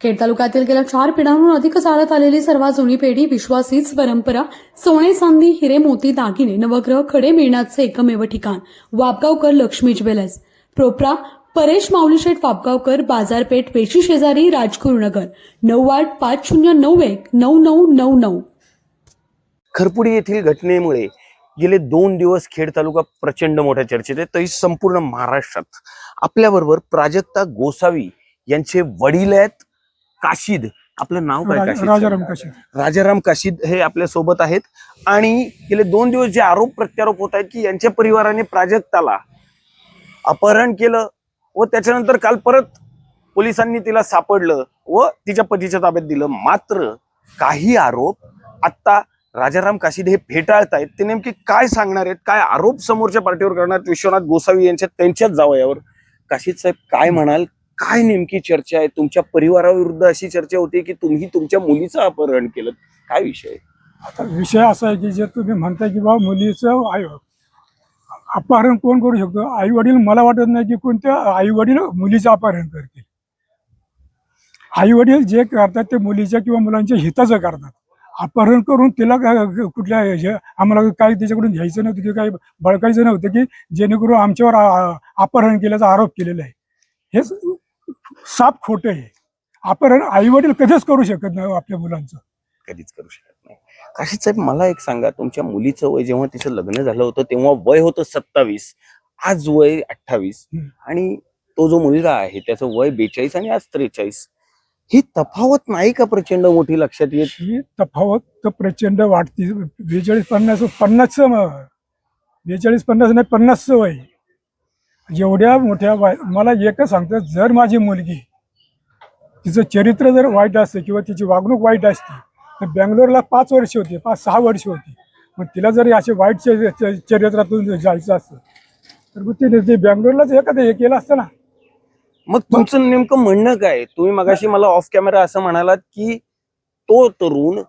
खेड तालुक्यातील गेल्या चार पिढ्यांहून अधिक चालत आलेली सर्वात जुनी पेढी विश्वासीच परंपरा सोने चांदी हिरे मोती दागिने नवग्रह खडे मिळण्याचे एकमेव ठिकाण वापगावकर लक्ष्मी ज्वेलर्स. प्रोप्रा परेश माऊलीशेठ वापगावकर बाजारपेठ पेशी शेजारी राजगुरुनगर. नऊ आठ पाच शून्य नऊ एक नऊ नऊ नऊ नऊ. खरपुडी येथील घटनेमुळे गेले दोन दिवस खेड तालुका प्रचंड मोठ्या चर्चेत आहे. तरी संपूर्ण महाराष्ट्रात आपल्याबरोबर प्राजक्ता गोसावी यांचे वडील आहेत. काशीद. आपलं नाव काय राज- काशीद राजाराम काशीद. राजाराम काशीद हे आपल्यासोबत आहेत. आणि गेले दोन दिवस जे आरोप प्रत्यारोप होत आहेत की यांच्या परिवाराने प्राजक्ताला अपहरण केलं व त्याच्यानंतर काल परत पोलिसांनी तिला सापडलं व तिच्या पतीच्या ताब्यात दिलं. मात्र काही आरोप आत्ता राजाराम काशीद हे फेटाळतायत ते नेमके काय सांगणार आहेत? काय आरोप समोरच्या पार्टीवर करणार आहेत? विश्वनाथ गोसावी यांच्या त्यांच्याच जावयावर. काशीद साहेब काय म्हणाल? काय नेमकी चर्चा आहे? तुमच्या परिवाराविरुद्ध अशी चर्चा होती की तुम्ही तुमच्या मुलीचं अपहरण केलं? काय विषय? आता विषय असा आहे की जे तुम्ही म्हणताय की बाबा मुलीचं आई अपहरण कोण करू शकतो? आई वडील मला वाटत नाही की कोणत्या आई वडील मुलीचं अपहरण करतील. आई वडील जे करतात ते मुलीच्या किंवा मुलांच्या हिताचं करतात. अपहरण करून तिला कुठल्या आम्हाला काही त्याच्याकडून घ्यायचं नव्हतं किंवा काही बळकायचं नव्हतं की जेणेकरून आमच्यावर अपहरण केल्याचा आरोप केलेला आहे. हेच साप खोटं आहे. अपहरण आई वडील कधीच करू शकत नाही आपल्या मुलांचं. कधीच करू शकत नाही. काशीद साहेब मला एक सांगा तुमच्या मुलीचं वय जेव्हा तिचं लग्न झालं होतं तेव्हा वय होतं सत्तावीस आज वय अठ्ठावीस. आणि तो जो मुलगा आहे त्याचं वय बेचाळीस आणि आज त्रेचाळीस ही तफावत नाही का प्रचंड मोठी लक्षात येत? ही तफावत तर प्रचंड वाढती. बेचाळीस पन्नास पन्नासचं म- बेचाळीस पन्नास नाही पन्नासचं वय. एवढ्या मोठ्या वय मला एकच सांगतं जर माझी मुलगी तिचं चरित्र जर वाईट असतं किंवा तिची वागणूक वाईट असते तर बँगलोरला पाच वर्ष होती पाच सहा वर्ष होती. मग तिला जरी असे वाईट चरित्रातून जायचं असतं तर मग तिने ते बँगलोरलाच एखादं हे केलं असतं ना. मग तुमचं नेमकं म्हणणं काय? तुम्ही मगाशी मला ऑफ कॅमेरा असं म्हणालात की तो तरुण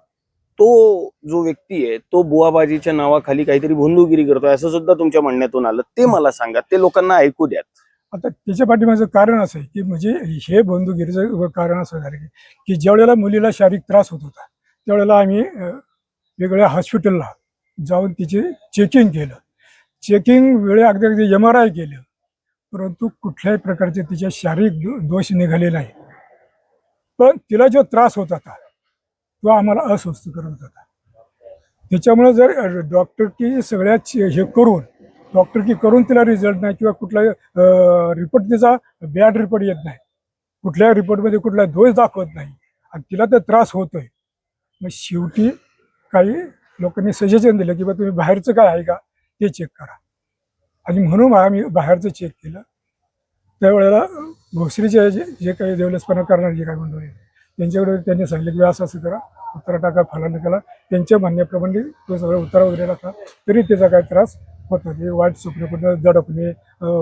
तो जो व्यक्ती आहे तो बुवाबाजीच्या नावाखाली काहीतरी भोंदूगिरी करतोय असं सुद्धा तुमच्या म्हणण्यातून आलं. ते मला सांगा ते लोकांना ऐकू द्यात आता त्याच्या पाठीमागचं कारण असं आहे की म्हणजे हे बंधुगिरीचं कारण असं झालं की- की मुलीला शारीरिक त्रास होत होता त्यावेळेला आम्ही वेगवेगळ्या हॉस्पिटलला जाऊन तिचे चेकिंग केलं. चेकिंग वेळे अगदी अगदी एम आर आय केलं. परंतु कुठल्याही प्रकारचे तिचे शारीरिक दो- दोष निघाले नाही. पण तिला जो त्रास होत होता तो आम्हाला अस्वस्थ करत होता त्याच्यामुळे जर डॉक्टर की हे करून डॉक्टर की करून तिला रिझल्ट नाही किंवा कुठला रिपोर्ट तिचा बॅड रिपोर्ट येत नाही. कुठल्या रिपोर्टमध्ये कुठला दोष दाखवत नाही. आणि तिला तर त्रास होतोय. मग शेवटी काही लोकांनी सजेशन दिलं की बा तुम्ही बाहेरचं काय आहे का? ते चेक करा. आणि म्हणून आम्ही बाहेरचं चेक केलं. त्यावेळेला भोसरीचे जे जे काही देवलसपणा करणारे जे काही मंडळी त्यांच्याकडे त्यांनी सांगितलं की असं असं करा उत्तरा टाका फलानं करा. त्यांच्या म्हणण्याप्रमाणे तो सगळा उत्तरा वगैरे टाका तरी त्याचा काही त्रास होत नाही. वाईट स्वप्न दडपणे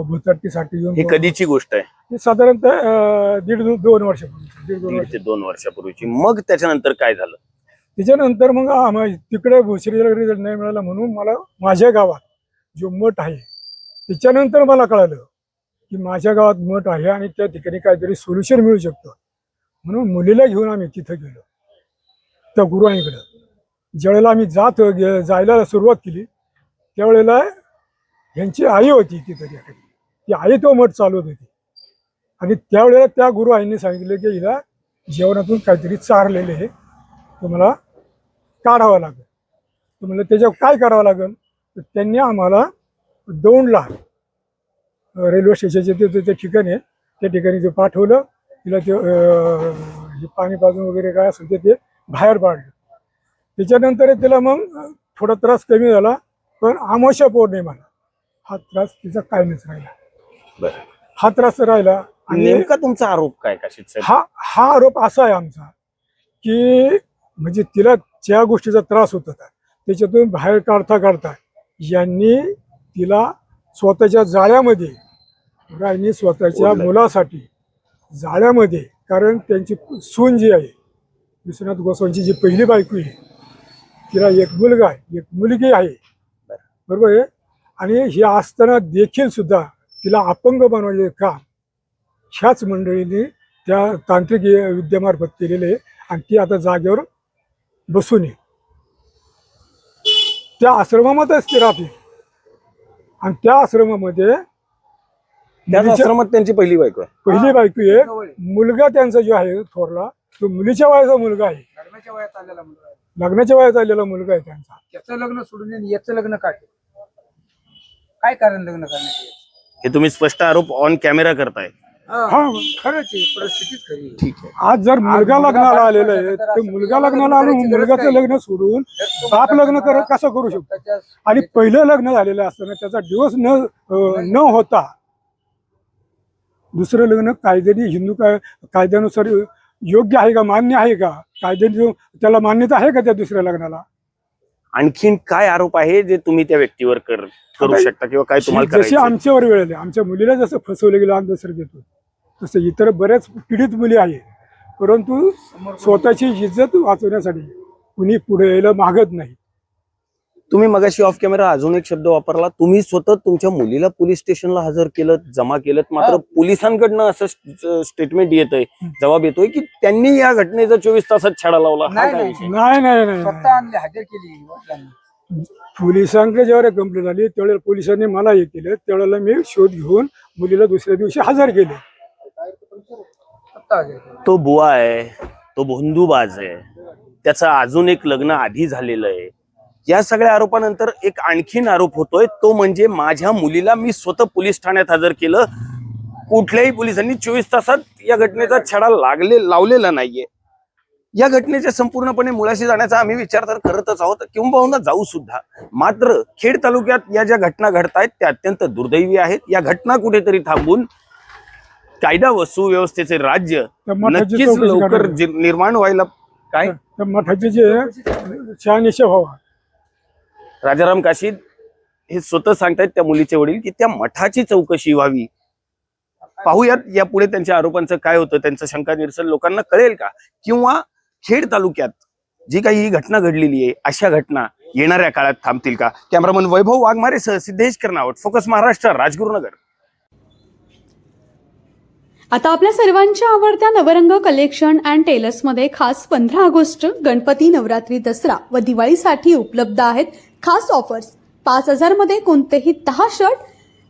भुताटकीसाठी येऊन हे कधीची गोष्ट आहे? हे साधारणतः दीड दोन वर्षापूर्वी. दीड दोन दीड वर्ष ते दोन वर्षापूर्वीची. मग त्याच्यानंतर काय झालं? त्याच्यानंतर मग आम्हा तिकडे भोसरीला रिझल्ट नाही मिळाला म्हणून मला माझ्या गावात जो मठ आहे त्याच्यानंतर मला कळालं की माझ्या गावात मठ आहे आणि त्या ठिकाणी काहीतरी सोल्युशन मिळू शकतं. म्हणून मुलीला घेऊन आम्ही तिथं गेलो. त्या गुरुआईकडं. ज्यावेळेला आम्ही जात गे- जायला सुरुवात केली त्यावेळेला ह्यांची आई होती तिथं त्याकडे ती आई तो मठ चालवत होती. आणि त्यावेळेला त्या गुरु आईने सांगितलं की हिला जेवणातून काहीतरी चारलेले हे तुम्हाला काढावं लागेल. तर त्याच्यावर काय करावं लागेल? तर त्यांनी आम्हाला दौंडला रेल्वे स्टेशनचे ते ठिकाण आहे त्या ठिकाणी ते पाठवलं. तिला ते हे पाणी पाजून वगैरे काय असेल ते ते बाहेर पाडलं. त्याच्यानंतर तिला मग थोडा त्रास कमी झाला पण आमोशा पौर्णिमाला हा त्रास तिचा कायमच राहिला. बरं. हा त्रास राहिला आणि नेमका तुमचा आरोप काय साहेब हा हा आरोप असा आहे आमचा की म्हणजे तिला ज्या गोष्टीचा त्रास होत होता त्याच्यातून बाहेर काढता काढता यांनी तिला स्वतःच्या जाळ्यामध्ये यांनी स्वतःच्या. मुलासाठी जाळ्यामध्ये कारण त्यांची सून जी आहे विश्वनाथ गोस्वामीची जी पहिली बायको आहे तिला एक मुलगा आहे एक मुलगी आहे. बरोबर आहे? आणि हे असताना देखील सुद्धा तिला अपंग बनवले का ह्याच मंडळीने त्या तांत्रिक विद्येमार्फत केलेले आहे आणि ती आता जागेवर बसून आहे. त्या आश्रमामध्येच ती राहते. आणि त्या आश्रमामध्ये त्याच आश्रमात त्यांची पहिली बायको आहे. पहिली बायको आहे. मुलगा त्यांचा जो आहे थोरला तो मुलीच्या वयाचा मुलगा आहे. लग्नाच्या वयात आलेला मुलगा आहे. लग्नाच्या वयात आलेला मुलगा आहे त्यांचा. त्याचं लग्न सोडून आणि याचं लग्न का केलं? काय कारण लग्न करण्याचे? हे तुम्ही स्पष्ट आरोप ऑन कॅमेरा करताय. हा. खरंच आहे परिस्थितीच खरी आहे. ठीक आहे. आज जर मुलगा मुलगा लग्नाला आलेला आहे तर मुलगा लग्नाला आलो करायची गरज मुलगाचं काय? लग्न सोडून तर तो बाप मुलगा लग्न कर तुम्हाला कसं करू शकतो? आणि पहिलं लग्न झालेलं असताना त्याचा दिवस न अं, न होता दुसरं लग्न कायद्याने हिंदू काय कायद्यानुसार योग्य आहे का मान्य आहे का? कायद्याने त्याला मान्यता आहे का त्या दुसऱ्या लग्नाला? आणखीन काय आरोप आहे जे तुम्ही त्या व्यक्तीवर कर करू शकता किंवा काय तुम्हाला जशी करायचं आमच्यावर वेळ आली आमच्या मुलीला जसं फसवलं गेलं अंधश्रद्धेतून तसं इतर बऱ्याच पीडित मुली आहे परंतु स्वतःची इज्जत वाचवण्यासाठी कुणी पुढे यायला मागत नाही. तुम्ही मगाशी ऑफ कॅमेरा अजून एक शब्द वापरला. तुम्ही स्वतः तुमच्या मुलीला पोलीस स्टेशनला हजर केलं जमा केलं मात्र. पोलिसांकडनं असं स्टेटमेंट येत आहे जबाब येतोय की त्यांनी या घटनेचा चोवीस तासात छडा लावला. नाही, स्वतः आणले हजर केली पोलिसांकडे जेव्हा कंप्लेंट आली त्यावेळेला पोलिसांनी मला हे केलं. त्यावेळेला मी शोध घेऊन मुलीला दुसऱ्या दिवशी हजर केले. स्वतः हजर केली. तो बुवा आहे तो भोंदूबाज आहे. त्याचं अजून एक लग्न आधी झालेलं आहे. या सगळ्या आरोपानंतर एक आणखीन आरोप होतोय. तो म्हणजे माझ्या मुलीला मी स्वतः पोलीस ठाण्यात हजर केलं. कुठल्याही पोलिसांनी चोवीस तासात या घटनेचा छडा लागले लावलेला नाहीये. या घटनेच्या संपूर्णपणे मुळाशी जाण्याचा आम्ही विचार तर करतच आहोत. किंबहुना जाऊ सुद्धा. मात्र खेड तालुक्यात या ज्या घटना घडतायत त्या अत्यंत दुर्दैवी आहेत. या घटना कुठेतरी थांबून कायदा व सुव्यवस्थेचे राज्य नक्कीच लवकर निर्माण व्हायला काय? मठाचे जे शहानिशा व्हावा. राजाराम काशीद हे स्वतः सांगतायत त्या मुलीचे वडील की त्या मठाची चौकशी व्हावी. पाहूयात यापुढे त्यांच्या आरोपांचं काय होतं त्यांचं शंका निरसन लोकांना कळेल का? किंवा खेड तालुक्यात जी काही ही घटना घडलेली आहे अशा घटना येणाऱ्या काळात थांबतील का? कॅमेरामन वैभव वाघमारे सह सिद्धेश कर्नावट फोकस महाराष्ट्र राजगुरुनगर. आता आपल्या सर्वांच्या आवडत्या नवरंग कलेक्शन अँड टेलर्समध्ये खास पंधरा ऑगस्ट गणपती नवरात्री दसरा व दिवाळीसाठी उपलब्ध आहेत खास ऑफर्स पाच हजारमध्ये कोणतेही दहा शर्ट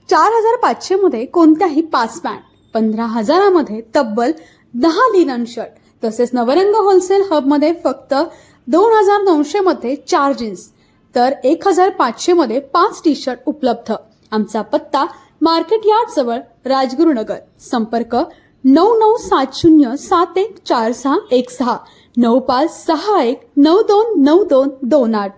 चार हजार पाचशेमध्ये कोणत्याही पाच पॅन्ट पंधरा हजारामध्ये तब्बल दहा लिनन शर्ट तसेच नवरंग होलसेल हबमध्ये फक्त दोन हजार नऊशे मध्ये चार जीन्स तर एक हजार पाचशे मध्ये पाच टी शर्ट उपलब्ध. आमचा पत्ता मार्केट यार्ड जवळ राजगुरुनगर संपर्क नऊ नऊ सात शून्य सात एक चार सहा एक सहा. नऊ पाच सहा एक नऊ दोन नऊ दोन दोन आठ.